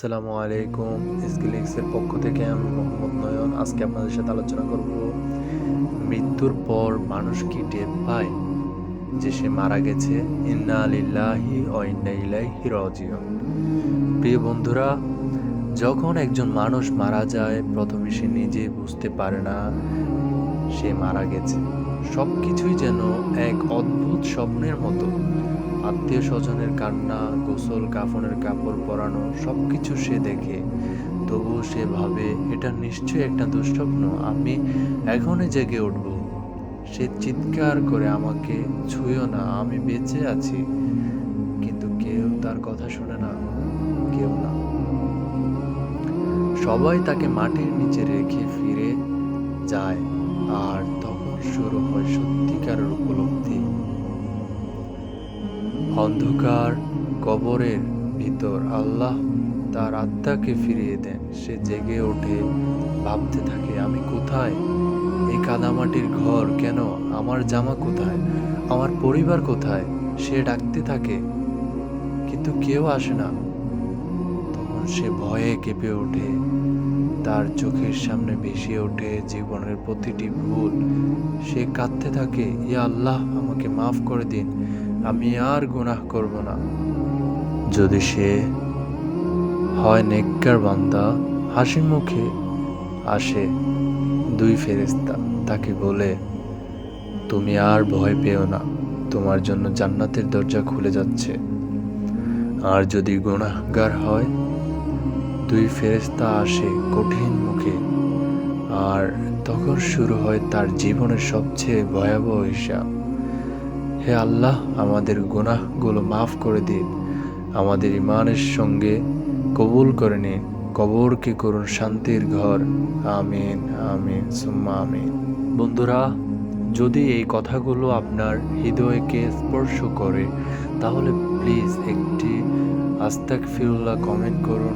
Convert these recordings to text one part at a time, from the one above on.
আসসালামু আলাইকুম। স্কিলিংসের পক্ষ থেকে আমি মোহাম্মদ নয়ন। আজকে আপনাদের সাথে আলোচনা করব, মৃত্যুর পর মানুষ কি টের পায়? যে সে মারা গেছে, ইন্না আলিল্লাহি ইন্না ইলাইহি রাজিউন। প্রিয় বন্ধুরা, যখন একজন মানুষ মারা যায়, প্রথমে সে নিজে বুঝতে পারে না সে মারা গেছে। সব কিছুই যেন এক অদ্ভুত স্বপ্নের মতো। আত্মীয় স্বজনের কান্না, গোসল, কাফনের কাপড় পরানো সব কিছু সে দেখে। তবু সে ভাবে, এটা নিশ্চয়ই একটা দুঃস্বপ্ন, আমি এখনই জেগে উঠব। সে চিৎকার করে আমাকে, ছুঁয়ো না, আমি বেঁচে আছি। কিন্তু কেউ তার কথা শুনে না, কেউ না। সবাই তাকে মাটির নিচে রেখে ফিরে যায়, আর তখন শুরু হয় সত্যিকারের উপলব্ধি। অন্ধকার কবরের ভিতর আল্লাহ তার আত্মাকে ফিরিয়ে দেন। সে জেগে ওঠে, ভাবতে থাকে, আমি কোথায়? এই কাদামাটির ঘর কেন? আমার জামা কোথায়? আমার পরিবার কোথায়? সে ডাকতে থাকে, কিন্তু কেউ আসে না। তখন সে ভয়ে কেঁপে ওঠে। তার চোখের সামনে ভেসে ওঠে জীবনের প্রতিটি ভুল। সে কাঁদতে থাকে, ইয়া আল্লাহ, আমাকে মাফ করে দিন। আমি আর গুনাহ করব না। যদি সে হয় নেককার বান্দা হাসি মুখে আসে দুই ফেরেস্তা তাকে বলে, তুমি আর ভয় পেও না, তোমার জন্য জান্নাতের দরজা খুলে যাচ্ছে। আর যদি গুনাহগার হয়, দুই ফেরেস্তা আসে কঠিন মুখে। আর তখন শুরু হয় তার জীবনের সবচেয়ে ভয়াবহ হিসাব হে আল্লাহ, আমাদের গুনাহগুলো মাফ করে দিন। আমাদের ইমানের সঙ্গে কবুল করে নিন। কবরকে করুন শান্তির ঘর। আমিন আমিন, সুম্মা আমিন। বন্ধুরা, যদি এই কথাগুলো আপনার হৃদয়কে স্পর্শ করে, তাহলে প্লিজ একটি আস্তাক ফিরুল্লাহ কমেন্ট করুন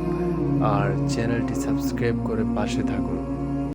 আর চ্যানেলটি সাবস্ক্রাইব করে পাশে থাকুন।